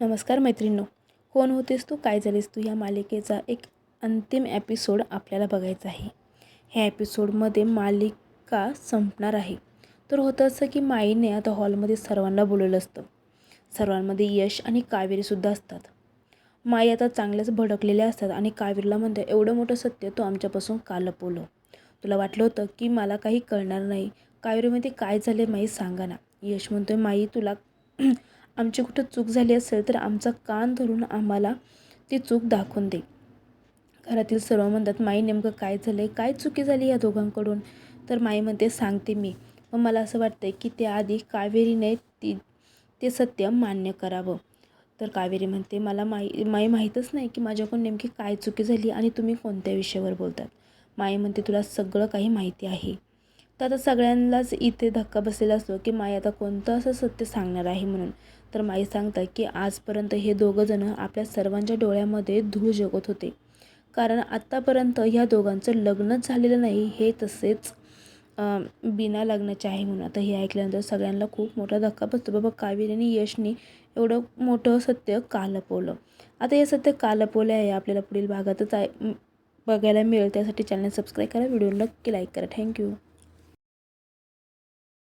नमस्कार मैत्रिणींनो कोण होतेस तू काय झालीस तू या मालिकेचा एक अंतिम एपिसोड आपल्याला बघायचा आहे. ह्या एपिसोडमध्ये मालिका संपणार आहे. तर होतं असं की माईने आता हॉलमध्ये सर्वांना बोलवलं असतं. सर्वांमध्ये यश आणि कावेरीसुद्धा असतात. माई आता चांगल्याच भडकलेल्या असतात आणि कावेरीला म्हणते एवढं मोठं सत्य तू आमच्यापासून का लपवलं? तुला वाटलं होतं की मला काही कळणार नाही? कावेरीमध्ये काय झाले माई सांगा ना. यश म्हणतोय माई तुला आमची कुठं चूक झाली असेल तर आमचा कान धरून आम्हाला ती चूक दाखवून दे. घरातील सर्व म्हणतात माई नेमकं काय झालं आहे काय चुकी झाली या दोघांकडून? तर माई म्हणते सांगते मी. मग मला असं वाटतं की त्याआधी कावेरीने ती ते सत्य मान्य करावं. तर कावेरी म्हणते मला माई माई माहीतच नाही की माझ्याकडून नेमकी काय चुकी झाली आणि तुम्ही कोणत्या विषयावर बोलतात? माई म्हणते तुला सगळं काही माहिती आहे. तर आता सगळ्यांनाच इथे धक्का बसलेला असतो की माई आता कोणतं असं सत्य सांगणार आहे म्हणून. तर माई सांगतात की आजपर्यंत हे दोघंजणं आपल्या सर्वांच्या डोळ्यामध्ये धूळ जगत होते. कारण आत्तापर्यंत ह्या दोघांचं लग्नच झालेलं नाही हे तसेच बिना लग्नाचे आहे म्हणून. आता हे ऐकल्यानंतर सगळ्यांना खूप मोठा धक्का बसतो. बाबा कावेरी आणि यशनी एवढं मोठं सत्य का लपवलं? आता हे सत्य का लपवलं आहे आपल्याला पुढील भागातच आहे बघायला मिळेल. त्यासाठी चॅनल सबस्क्राईब करा व्हिडिओ नक्की लाईक करा. Thank you.